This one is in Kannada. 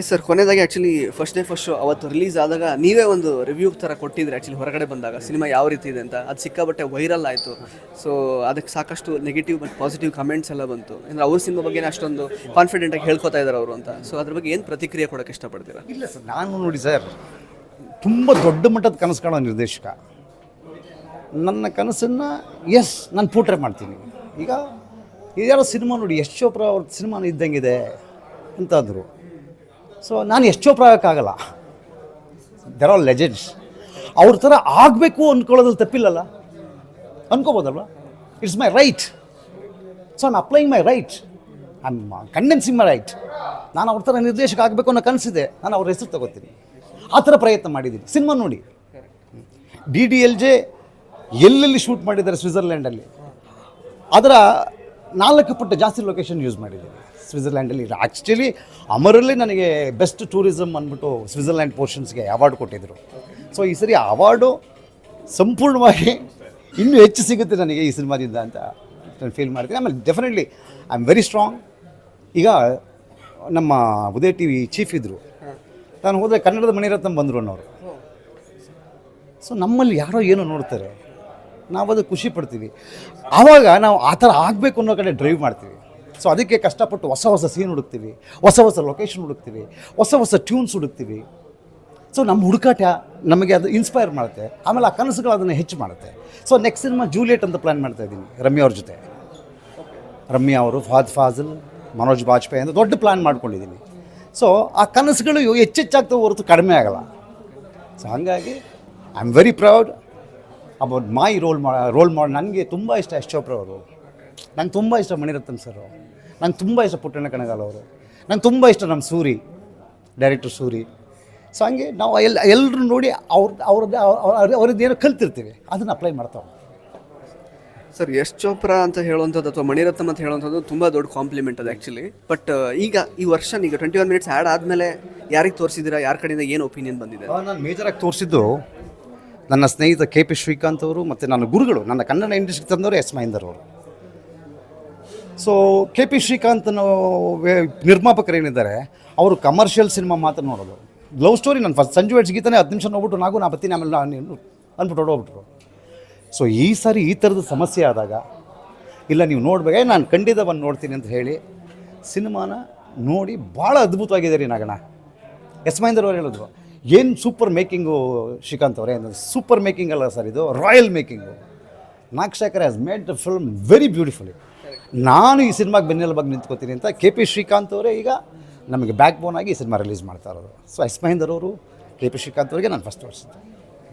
ಎಸ್ ಸರ್ ಕೊನೆಯದಾಗಿ actually first day first show ಅವತ್ತು ರಿಲೀಸ್ ಆದಾಗ ನೀವೇ ಒಂದು ರಿವ್ಯೂ ಥರ ಕೊಟ್ಟಿದ್ರಿ ಆ್ಯಕ್ಚುಲಿ ಹೊರಗಡೆ ಬಂದಾಗ. ಸಿನಿಮಾ ಯಾವ ರೀತಿ ಇದೆ ಅಂತ. ಅದು ಸಿಕ್ಕಾಬಟ್ಟೆ ವೈರಲ್ ಆಯಿತು. ಸೊ ಅದಕ್ಕೆ ಸಾಕಷ್ಟು ನೆಗೆಟಿವ್ ಮತ್ತು ಪಾಸಿಟಿವ್ ಕಮೆಂಟ್ಸ್ ಎಲ್ಲ ಬಂತು. ಅಂದರೆ ಅವ್ರ ಸಿನಿಮಾ ಬಗ್ಗೆ ಅಷ್ಟೊಂದು ಕಾನ್ಫಿಡೆಂಟಾಗಿ ಹೇಳ್ಕೊತಾ ಇದ್ದಾರೆ ಅವರು ಅಂತ. ಸೊ ಅದ್ರ ಬಗ್ಗೆ ಏನು ಪ್ರತಿಕ್ರಿಯೆ ಕೊಡೋಕೆ ಇಷ್ಟಪಡ್ತೀರಾ? ಇಲ್ಲ ಸರ್ ನಾನು ನೋಡಿ ಸರ್ ತುಂಬ ದೊಡ್ಡ ಮಟ್ಟದ ಕನಸು ಕಾಣೋ ನಿರ್ದೇಶಕ. ನನ್ನ ಕನಸನ್ನು ಎಸ್ ನಾನು ಪೂಟ್ರೆ ಮಾಡ್ತೀನಿ. ಈಗ ಇದೆಲ್ಲ ಸಿನಿಮಾ ನೋಡಿ ಯಶ್ ಅವ್ರ ಸಿನಿಮಾ ಇದ್ದಂಗಿದೆ ಇದೆ ಅಂದರು ಸೊ ನಾನು ಎಷ್ಟೋ ಪ್ರಾಯಕ್ಕಾಗಲ್ಲ ದೆರ್ ಆರ್ ಲೆಜೆಂಡ್ಸ್ ಅವ್ರ ಥರ ಆಗಬೇಕು ಅಂದ್ಕೊಳ್ಳೋದ್ರಲ್ಲಿ ತಪ್ಪಿಲ್ಲಲ್ಲ? ಅನ್ಕೋಬೋದಲ್ವ? It's my right so on applying my right I am condensing my right ನಾನು ಅವ್ರ ಥರ ನಿರ್ದೇಶಕ ಆಗಬೇಕು ಅನ್ನೋ ಕನಸಿದೆ. ನಾನು ಅವ್ರ ಹೆಸರು ತಗೋತೀನಿ. ಆ ಥರ ಪ್ರಯತ್ನ ಮಾಡಿದ್ದೀನಿ. ಸಿನಿಮಾ ನೋಡಿ. ಡಿ ಡಿ ಎಲ್ ಜೆ ಎಲ್ಲೆಲ್ಲಿ ಶೂಟ್ ಮಾಡಿದ್ದಾರೆ ಸ್ವಿಟ್ಜರ್ಲ್ಯಾಂಡಲ್ಲಿ ಅದರ ನಾಲ್ಕು ಪಟ್ಟು ಜಾಸ್ತಿ ಲೊಕೇಶನ್ ಯೂಸ್ ಮಾಡಿದ್ದೀನಿ ಸ್ವಿಟ್ಜರ್ಲ್ಯಾಂಡಲ್ಲಿ ಆ್ಯಕ್ಚುಲಿ ಅಮರಲ್ಲಿ ನನಗೆ ಬೆಸ್ಟ್ ಟೂರಿಸಮ್ ಅಂದ್ಬಿಟ್ಟು ಸ್ವಿಟ್ಜರ್ಲ್ಯಾಂಡ್ ಪೋರ್ಷನ್ಸ್ಗೆ ಅವಾರ್ಡ್ ಕೊಟ್ಟಿದ್ದರು ಸೊ ಈ ಸರಿ ಅವಾರ್ಡು ಸಂಪೂರ್ಣವಾಗಿ ಇನ್ನೂ ಹೆಚ್ಚು ಸಿಗುತ್ತೆ ನನಗೆ ಈ ಸಿನಿಮಾದಿಂದ ಅಂತ ನಾನು ಫೀಲ್ ಮಾಡ್ತೀನಿ. ಆಮೇಲೆ definitely I am very strong ಈಗ ನಮ್ಮ ಉದಯ ಟಿ ವಿ ಚೀಫ್ ಇದ್ದರು ನಾನು ಹೋದರೆ ಕನ್ನಡದ ಮಣಿರತ್ನ ಬಂದರು ಅನ್ನೋರು. ಸೊ ನಮ್ಮಲ್ಲಿ ಯಾರೋ ಏನೋ ನೋಡ್ತಾರೆ. ನಾವು ಅದು ಖುಷಿ ಪಡ್ತೀವಿ. ಆವಾಗ ನಾವು ಆ ಥರ ಆಗಬೇಕು ಅನ್ನೋ ಕಡೆ ಡ್ರೈವ್ ಮಾಡ್ತೀವಿ. ಸೊ ಅದಕ್ಕೆ ಕಷ್ಟಪಟ್ಟು ಹೊಸ ಹೊಸ ಸೀನ್ ಹುಡುಕ್ತೀವಿ. ಹೊಸ ಹೊಸ ಲೊಕೇಶನ್ ಹುಡುಕ್ತೀವಿ. ಹೊಸ ಹೊಸ ಟ್ಯೂನ್ಸ್ ಹುಡುಕ್ತೀವಿ. ಸೊ ನಮ್ಮ ಹುಡುಕಾಟ ನಮಗೆ ಅದು ಇನ್ಸ್ಪೈರ್ ಮಾಡುತ್ತೆ. ಆಮೇಲೆ ಆ ಕನಸುಗಳು ಅದನ್ನು ಹೆಚ್ಚು ಮಾಡುತ್ತೆ. ಸೊ ನೆಕ್ಸ್ಟ್ ಸಿನಿಮಾ ಜೂಲಿಯಟ್ ಅಂತ ಪ್ಲ್ಯಾನ್ ಮಾಡ್ತಾ ಇದ್ದೀನಿ, ರಮ್ಯಾ ಅವ್ರ ಜೊತೆ. ರಮ್ಯಾ ಅವರು, ಫಾದ್ ಫಾಜಲ್, ಮನೋಜ್ ಬಾಜ್ಪೇಯಿ ಅಂತ ದೊಡ್ಡ ಪ್ಲ್ಯಾನ್ ಮಾಡ್ಕೊಂಡಿದ್ದೀನಿ. ಸೊ ಆ ಕನಸುಗಳು ಹೆಚ್ಚೆಚ್ಚಾಗ್ತವೆ ಹೊರತು ಕಡಿಮೆ ಆಗಲ್ಲ. ಸೊ ಹಾಗಾಗಿ I am very proud about my role ಮಾ ರೋಲ್ ಮಾಡಿ ನನಗೆ ತುಂಬ ಇಷ್ಟ ಯಶ್ ಚೋಪ್ರಾ ಅವರು. ನಂಗೆ ತುಂಬ ಇಷ್ಟ ಮಣಿರತ್ನ ಸರ್ ನಂಗೆ ತುಂಬ ಇಷ್ಟ ಪುಟ್ಟಣ್ಣ ಕಣಗಾಲ್ ಅವರು. ನಂಗೆ ತುಂಬ ಇಷ್ಟ ನಮ್ಮ ಸೂರಿ ಡೈರೆಕ್ಟರ್ ಸೂರಿ. ಸೊ ಹಂಗೆ ನಾವು ಎಲ್ಲ ಎಲ್ಲರೂ ನೋಡಿ ಅವ್ರ ಅವ್ರದ್ದು ಅವ್ರದ್ದು ಏನೋ ಕಲ್ತಿರ್ತೀವಿ. ಅದನ್ನು ಅಪ್ಲೈ ಮಾಡ್ತಾವೆ. ಸರ್ ಯಶ್ ಚೋಪ್ರಾ ಅಂತ ಹೇಳುವಂಥದ್ದು ಅಥವಾ ಮಣಿರತ್ನಂ ಅಂತ ಹೇಳುವಂಥದ್ದು ತುಂಬ ದೊಡ್ಡ ಕಾಂಪ್ಲಿಮೆಂಟ್ ಅದು ಆ್ಯಕ್ಚುಲಿ ಬಟ್ ಈಗ ಈ ವರ್ಷ ಈಗ ಟ್ವೆಂಟಿ ಒನ್ ಮಿನಿಟ್ಸ್ ಆ್ಯಡ್ ಆದಮೇಲೆ ಯಾರಿಗೆ ತೋರಿಸಿದ್ದೀರಾ ಯಾರ ಕಡೆಯಿಂದ ಏನು ಒಪಿನಿಯನ್ ಬಂದಿದೆ? ನಾನು ಮೇಜರಾಗಿ ತೋರಿಸಿದ್ದು ನನ್ನ ಸ್ನೇಹಿತ ಕೆ ಪಿ ಶ್ರೀಕಾಂತ್ ಅವರು ಮತ್ತು ನನ್ನ ಗುರುಗಳು, ನನ್ನ ಕನ್ನಡ ಇಂಡಸ್ಟ್ರಿ ತಂದವರು ಎಸ್ ಮಹೇಂದರ್ ಅವರು. ಸೊ ಕೆ ಪಿ ಶ್ರೀಕಾಂತ್ನ ನಿರ್ಮಾಪಕರು ಏನಿದ್ದಾರೆ, ಅವರು ಕಮರ್ಷಿಯಲ್ ಸಿನಿಮಾ ಮಾತ್ರ ನೋಡೋದು. ಲವ್ ಸ್ಟೋರಿ ನಾನು ಫಸ್ಟ್ ಸಂಜು ವೈಟ್ ಗೀತಾನೆ ಹತ್ತು ನಿಮಿಷ ನೋಡ್ಬಿಟ್ಟು ನಾವು ನಾ ಬತ್ತೀನಿ ಆಮೇಲೆ ನಾನು ನೀನು ಅಂದ್ಬಿಟ್ಟು ಹೊಡೋಗ್ಬಿಟ್ರು ಸೊ ಈ ಸಾರಿ ಈ ಥರದ ಸಮಸ್ಯೆ ಆದಾಗ, ಇಲ್ಲ ನೀವು ನೋಡ್ಬೇಕಾ ನಾನು ಖಂಡಿತ ಬಂದು ನೋಡ್ತೀನಿ ಅಂತ ಹೇಳಿ, ಸಿನಿಮಾನ ನೋಡಿ ಭಾಳ ಅದ್ಭುತವಾಗಿದೆ ರೀ ನಾಗಣ್ಣ. ಎಸ್ ಮಹೇಂದ್ರ ಅವರು ಹೇಳಿದ್ರು. ಏನು ಸೂಪರ್ ಮೇಕಿಂಗು ಶ್ರೀಕಾಂತ್ ಅವರೇ? ಸೂಪರ್ ಮೇಕಿಂಗ್ ಅಲ್ಲ ಸರ್ ಇದು royal making Nagashekar has made the film very beautifully ನಾನು ಈ ಸಿನಿಮಾಗೆ ಬೆನ್ನೆಲುಬಾಗಿ ನಿಂತ್ಕೋತೀನಿ ಅಂತ ಕೆ ಪಿ ಶ್ರೀಕಾಂತ್ ಅವರೇ ಈಗ ನಮಗೆ ಬ್ಯಾಕ್ ಬೋನ್ ಆಗಿ ಈ ಸಿನಿಮಾ ರಿಲೀಸ್ ಮಾಡ್ತಾ ಇರೋದು. ಸೊ ಎಸ್ ಮಹೇಂದರ್ ಅವರು, ಕೆ ಪಿ ಶ್ರೀಕಾಂತ್ ಅವರಿಗೆ ನಾನು ಫಸ್ಟ್ ತೋರಿಸಿದ್ದೆ.